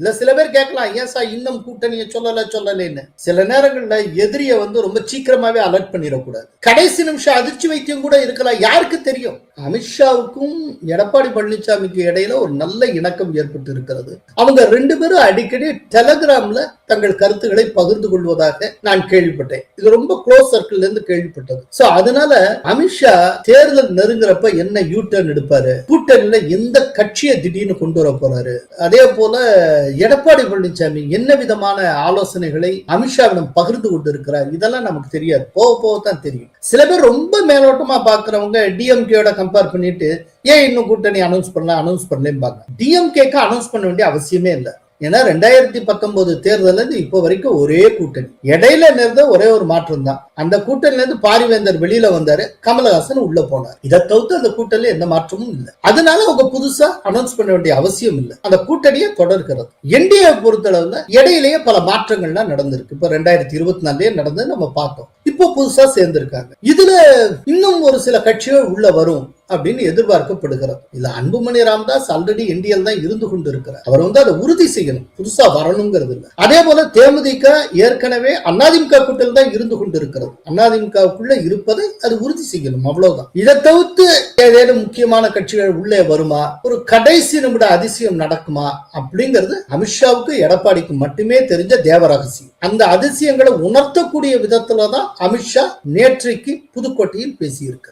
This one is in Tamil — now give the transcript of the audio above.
இல்ல சில பேர் கேட்கலாம் ஏன் சார் இன்னும் கூட்டணியை சொல்லல சொல்லலைன்னு? சில நேரங்கள்ல எதிரிய வந்து ரொம்ப சீக்கிரமாவே அலர்ட் பண்ணிடக்கூடாது. கடைசி நிமிஷம் அதிர்ச்சி வைத்தியம் கூட இருக்கலாம் யாருக்கு தெரியும்? அமித்ஷாவுக்கும் எடப்பாடி பழனிசாமிக்கு இடையில ஒரு நல்ல இணக்கம் ஏற்பட்டு இருக்கிறது அவங்க ரெண்டு பேரும் அடிக்கடி டெலகிராம்ல தங்கள் கருத்துக்களை பகிர்ந்து கொள்வதாக நான் கேள்விப்பட்டேன். இது ரொம்ப க்ளோஸ் சர்க்கிள்ல இருந்து கேள்விப்பட்டது. சோ அதனால அமித்ஷா தேர்தல் நெருங்குறப்ப என்ன யூ டர்ன் எடுப்பாரு? கூட்டணியில எந்த கட்சியை திடீர்னு கொண்டு வர போறாரு? அதே போல எடப்பாடி பழனிசாமி என்ன விதமான ஆலோசனைகளை அமித்ஷாவிடம் பகிர்ந்து கொண்டு இருக்கிறார் இதெல்லாம் நமக்கு தெரியாது. போக போக தான் தெரியும். சில பேர் ரொம்ப மேலோட்டமா பாக்குறவங்க டிஎம்கேட கம்பேர் பண்ணிட்டு ஏன் இன்னும் கூட்டணி அனௌன்ஸ் பண்ணல அனௌன்ஸ் பண்ணலேம்பாங்க. டிஎம்கேக்கு அனௌன்ஸ் பண்ண வேண்டிய அவசியமே இல்லை. ஏன்னா ரெண்டாயிரத்தி பத்தொன்பது தேர்தல்ல இருந்து இப்போ வரைக்கும் ஒரே கூட்டணி. இடையில இருந்த ஒரே ஒரு மாற்றம் தான். அந்த கூட்டணில இருந்து பாரிவேந்தர் வெளியில வந்தாரு கமலஹாசன் உள்ள போனார். இதை தவிர்த்து அந்த கூட்டணியில எந்த மாற்றமும் இல்லை. அதனால அவங்க புதுசா அனௌன்ஸ் பண்ண வேண்டிய அவசியம் இல்லை. அந்த கூட்டணியை தொடர்கிறது. என்டிஏ பொறுத்தளவுல இடையிலேயே பல மாற்றங்கள்லாம் நடந்திருக்கு. இப்ப ரெண்டாயிரத்தி இருபத்தி நாலுலயே நடந்து நம்ம பார்த்தோம். இப்போ புதுசா சேர்ந்திருக்காங்க. இதுல இன்னும் ஒரு சில கட்சிகள் உள்ள வரும். அப்படின்னு எதிர்பார்க்கப்படுகிறது. இல்ல அன்புமணி ராமதாஸ் ஆல்ரெடி என்டிஎல் தான் இருந்து கொண்டு இருக்கிறார் அவர் வந்து அதை உறுதி செய்யணும். புதுசா வரணுங்கிறது இல்லை. அதே போல தேமுதிக ஏற்கனவே அதிமுக கூட்டத்தில் தான் இருந்து கொண்டு இருக்கிறது அதிமுகவுக்குள்ள இருப்பதை அது உறுதி செய்யணும். அவ்வளவுதான். இதை தவிர்த்து ஏதேனும் முக்கியமான கட்சிகள் உள்ளே வருமா? ஒரு கடைசி நிமிட அதிசயம் நடக்குமா? அப்படிங்கிறது அமித்ஷாவுக்கு எடப்பாடிக்கு மட்டுமே தெரிஞ்ச தேவ ரகசியம். அந்த அதிசயங்களை உணர்த்தக்கூடிய விதத்துல தான் அமித்ஷா நேற்றைக்கு புதுக்கோட்டையில் பேசியிருக்கு